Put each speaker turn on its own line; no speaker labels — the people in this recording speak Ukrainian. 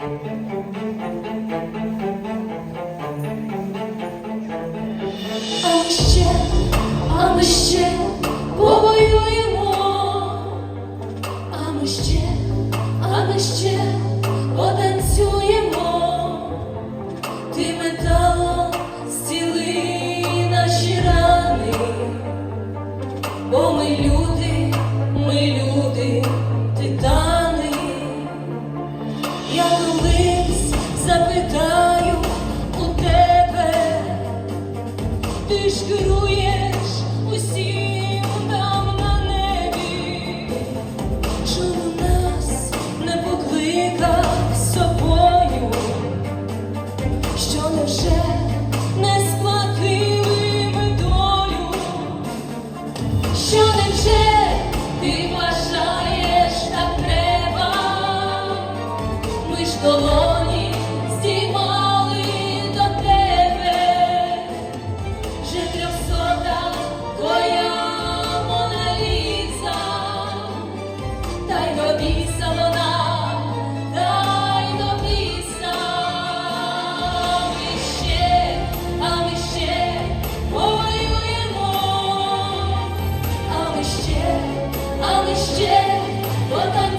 А ще, а ми ще повоюємо, а ми ще, а ми ще потанцюємо, Ти усім там на небі, чому нас не покликав з собою, що невже не сплатили ми долю, що невже ти вважаєш так треба, ми ж долоні а бо ще